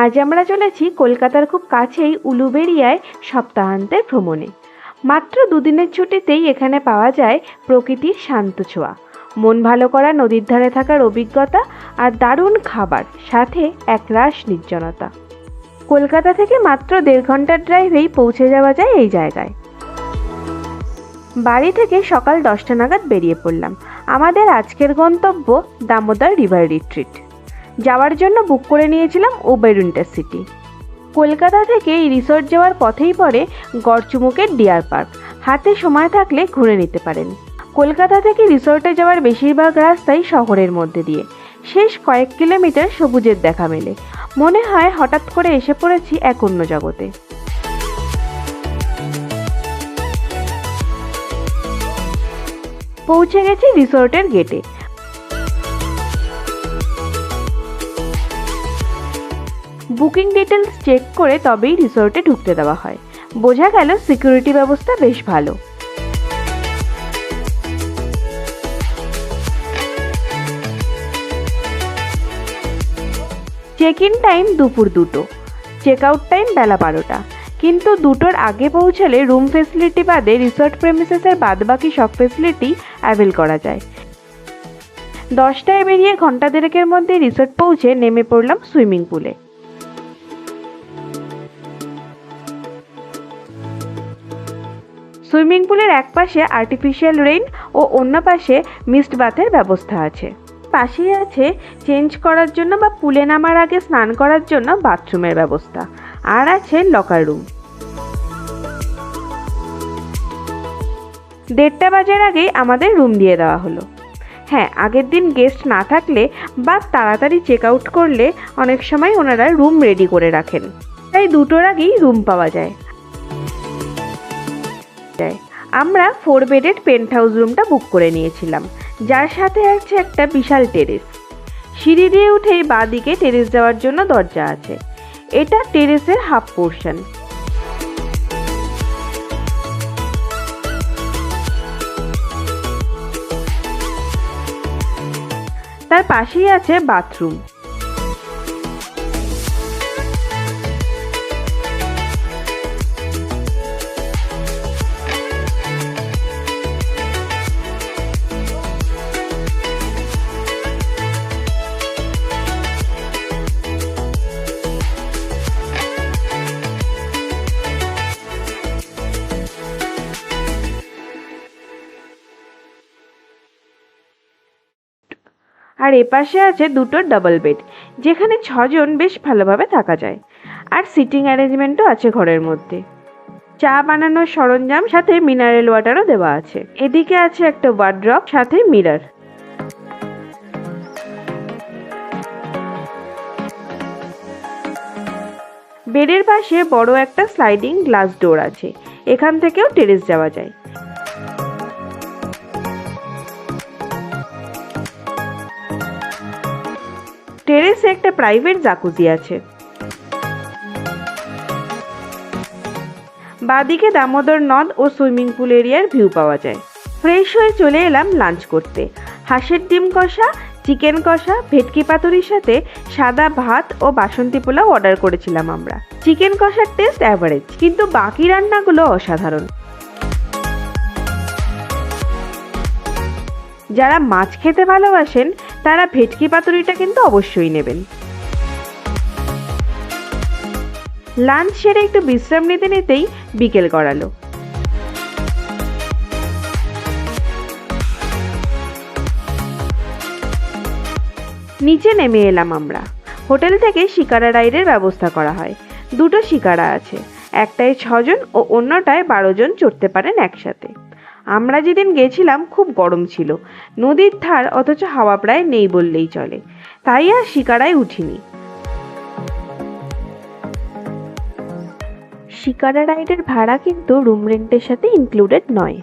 আজ আমরা চলেছি কলকাতার খুব কাছেই উলুবেড়িয়ায় সপ্তাহান্তের ভ্রমণে। মাত্র দুদিনের ছুটিতেই এখানে পাওয়া যায় প্রকৃতির শান্ত ছোঁয়া। মন ভালো করা নদীর ধারে থাকার অভিজ্ঞতা আর দারুণ খাবার, সাথে এক একরাশ নির্জনতা। কলকাতা থেকে মাত্র দেড় ঘণ্টার ড্রাইভেই পৌঁছে যাওয়া যায় এই জায়গায়। বাড়ি থেকে সকাল দশটা নাগাদ বেরিয়ে পড়লাম। আমাদের আজকের গন্তব্য দামোদর রিভার রিট্রিট যাওয়ার জন্য বুক করে নিয়েছিলাম উবের ইন্টারসিটি কলকাতা থেকে রিসোর্ট যাওয়ার পথেই পড়ে গড়চুমুকের ডিয়ার পার্ক হাতে সময় থাকলে ঘুরে নিতে পারেন। কলকাতা থেকে রিসোর্টে যাওয়ার বেশিরভাগ রাস্তাই শহরের মধ্যে দিয়ে। শেষ কয়েক কিলোমিটার সবুজের দেখা মেলে। মনে হয় হঠাৎ করে এসে পড়েছি এক অন্য জগতে। পৌঁছে গেছি রিসোর্টের গেটে বুকিং ডিটেলস চেক করে তবেই রিসোর্টে ঢুকতে দেওয়া হয়। বোঝা গেল সিকিউরিটি ব্যবস্থা বেশ ভালো। চেক ইন টাইম দুপুর দুটো। চেক আউট টাইম বেলা বারোটা। কিন্তু দুটোর আগে পৌঁছালে রুম ফেসিলিটি বাদে রিসোর্ট প্রেমিসেসের বাদবাকি সব ফেসিলিটি অ্যাভেল করা যায়। দশটায় বেরিয়ে ঘণ্টা দেড়েকের মধ্যে রিসোর্ট পৌঁছে নেমে পড়লাম সুইমিং পুলে সুইমিং পুলের এক পাশে আর্টিফিশিয়াল রেইন ও অন্য পাশে মিস্ট বাথের ব্যবস্থা আছে। পাশেই আছে চেঞ্জ করার জন্য বা পুলে নামার আগে স্নান করার জন্য বাথরুমের ব্যবস্থা। আর আছে লকার রুম দেড়টা বাজার আগেই আমাদের রুম দিয়ে দেওয়া হলো। হ্যাঁ আগের দিন গেস্ট না থাকলে বা তাড়াতাড়ি চেক আউট করলে অনেক সময় ওনারা রুম রেডি করে রাখেন। তাই দুটোর আগেই রুম পাওয়া যায়। যায়। আমরা ফোর বেডেড পেন্ট হাউস রুমটা বুক করে নিয়েছিলাম। যার সাথে আছে একটা বিশাল টেরেস সিঁড়ি দিয়ে উঠেই বাঁ দিকে টেরেস যাওয়ার জন্য দরজা আছে। এটা টেরেসের হাফ পোর্শন তার পাশেই আছে বাথরুম আর এপাশে আছে দুটো ডাবল বেড যেখানে ছজন বেশ ভালোভাবে থাকা যায়। আর সিটিং অ্যারেঞ্জমেন্টও আছে ঘরের মধ্যে। চা বানানোর সরঞ্জাম, সাথে মিনারেল ওয়াটারও দেওয়া আছে। এদিকে আছে একটা ওয়ার্ড্রপ সাথে মিরর বেডের পাশে বড় একটা স্লাইডিং গ্লাস ডোর আছে। এখান থেকেও টেরেস যাওয়া যায়। টেরেসে একটা প্রাইভেট জাকুজি আছে। বাদিকে দামোদর নদ ও সুইমিং পুল এরিয়ার ভিউ পাওয়া যায়। ফ্রেশ হয়ে চলে এলাম লাঞ্চ করতে। হাঁসের ডিম কষা, চিকেন কষা, ভেটকি পাতুরির সাথে সাদা ভাত ও বাসন্তী পোলাও অর্ডার করেছিলাম আমরা। চিকেন কষার টেস্ট অ্যাভারেজ কিন্তু বাকি রান্নাগুলো অসাধারণ। যারা মাছ খেতে ভালোবাসেন তারা ভেটকি পাতুরিটা কিন্তু অবশ্যই নেবেন। লাঞ্চ সেরে একটু বিশ্রাম নিতে নিতেই বিকেল গড়ালো। নিচে নেমে এলাম আমরা। হোটেল থেকে শিকারা রাইডের ব্যবস্থা করা হয়। দুটো শিকারা আছে। একটায় ছজন ও অন্যটায় বারো জন চড়তে পারেন একসাথে। আমরা যেদিন গেছিলাম, খুব গরম ছিল। নদীর ধার অথচ হাওয়া প্রায় নেই বললেই চলে। তাই আর শিকারায় উঠিনি। শিকারা রাইডের ভাড়া কিন্তু রুম রেন্টের সাথে ইনক্লুডেড নয়।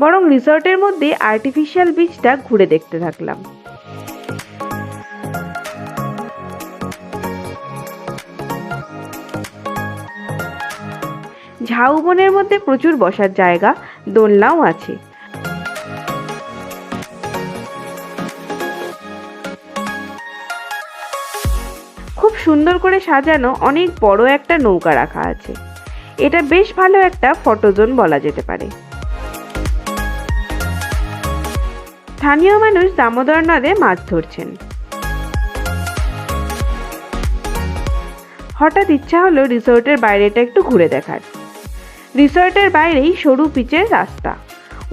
বরং রিসর্টের মধ্যে আর্টিফিশিয়াল বিচটা ঘুরে দেখতে থাকলাম। ঝাউবনের মধ্যে প্রচুর বসার জায়গা, দোলনাও আছে। খুব সুন্দর করে সাজানো অনেক বড় একটা নৌকা রাখা আছে। এটা বেশ ভালো একটা ফটোজোন বলা যেতে পারে। স্থানীয় মানুষ দামোদর নদে মাছ ধরছেন। হঠাৎ ইচ্ছা হলো রিসোর্টের বাইরেটা একটু ঘুরে দেখার। রিসোর্টের বাইরেই সরু পিচের রাস্তা।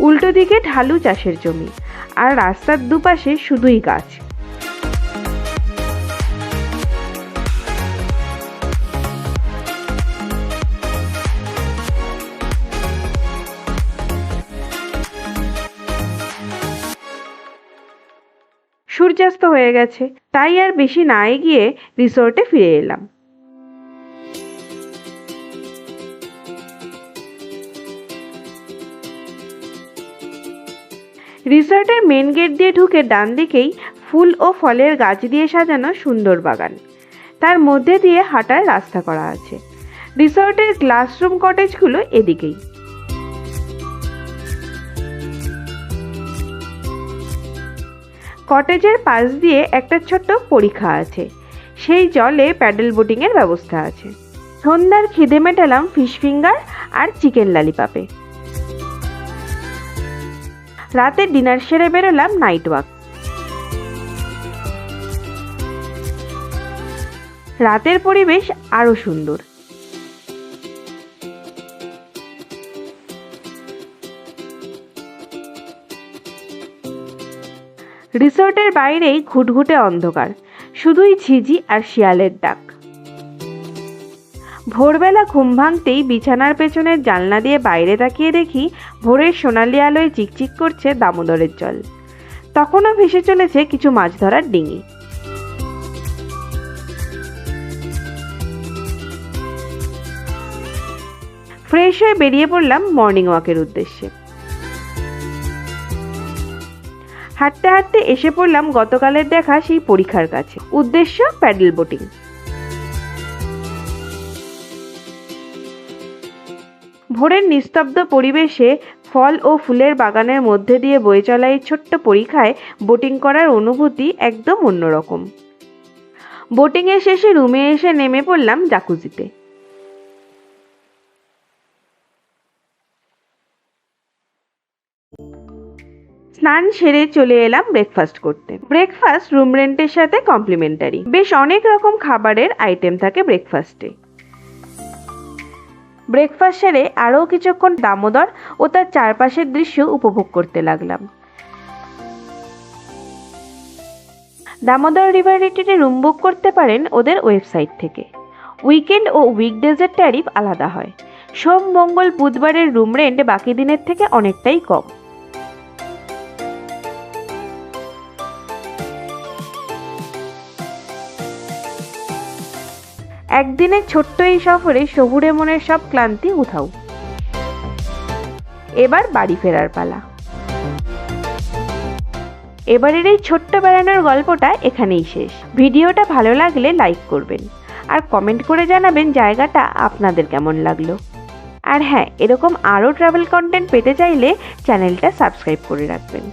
উল্টো দিকে ঢালু চাষের জমি, আর রাস্তার দুপাশে শুধুই গাছ। সূর্যাস্ত হয়ে গেছে, তাই আর বেশি না এগিয়ে রিসোর্টে ফিরে এলাম। রিসর্টের মেন গেট দিয়ে ঢুকে ডান দিকেই ফুল ও ফলের গাছ দিয়ে সাজানো সুন্দর বাগান। তার মধ্যে দিয়ে হাঁটার রাস্তা করা আছে। রিসর্টের ক্লাসরুম কটেজগুলো এদিকেই। কটেজের পাশ দিয়ে একটা ছোট্ট পরীক্ষা আছে। সেই জলে প্যাডেল বোটিংয়ের ব্যবস্থা আছে। সন্ধ্যার খিদে মেটালাম ফিশ ফিঙ্গার আর চিকেন লালিপাপে রাতে ডিনার সেরে বেরোলাম নাইট ওয়াক। রাতের পরিবেশ আরও সুন্দর। রিসোর্টের বাইরেই ঘুটঘুটে অন্ধকার, শুধুই ঝিঝি আর শিয়ালের ডাক। ভোরবেলা ঘুম ভাঙতেই বিছানার পেছনের জানলা দিয়ে বাইরে তাকিয়ে দেখি ভোরের সোনালি আলোয় চিকচিক করছে দামোদরের জল। তখনও ভেসে চলেছে কিছু মাছ ধরার ডিঙি। ফ্রেশ হয়ে বেরিয়ে পড়লাম মর্নিং ওয়াকের উদ্দেশ্যে। হাঁটতে হাঁটতে এসে পড়লাম গতকালের দেখা সেই পরীক্ষার কাছে। উদ্দেশ্য প্যাডেল বোটিং। ভোরের নিস্তব্ধ পরিবেশে ফল ও ফুলের বাগানের মধ্যে দিয়ে বয়ে চলা এই ছোট্ট পরীক্ষায় বোটিং করার অনুভূতি একদম অন্যরকম। বোটিংয়ের শেষে রুমে এসে নেমে পড়লাম জাকুজিতে। স্নান সেরে চলে এলাম ব্রেকফাস্ট করতে। ব্রেকফাস্ট রুম রেন্টের সাথে কমপ্লিমেন্টারি বেশ অনেক রকম খাবারের আইটেম থাকে ব্রেকফাস্টে ব্রেকফাস্ট সেরে আরও কিছুক্ষণ দামোদর ও তার চারপাশের দৃশ্য উপভোগ করতে লাগলাম। দামোদর রিভার রিট্রিটে রুম বুক করতে পারেন ওদের ওয়েবসাইট থেকে। উইকেন্ড ও উইকডেজের ট্যারিফ আলাদা হয়। সোম, মঙ্গল, বুধবারের রুম রেন্ট বাকি দিনের থেকে অনেকটাই কম। একদিনের ছোট্ট এই সফরে সবুরে মনের সব ক্লান্তি উঠাও এবার বাড়ি ফেরার পালা। এবারের এই ছোট্ট বেড়ানোর গল্পটা এখানেই শেষ। ভিডিওটা ভালো লাগলে লাইক করবেন। আর কমেন্ট করে জানাবেন জায়গাটা আপনাদের কেমন লাগল। আর হ্যাঁ এরকম আরও ট্রাভেল কন্টেন্ট পেতে চাইলে চ্যানেলটা সাবস্ক্রাইব করে রাখবেন।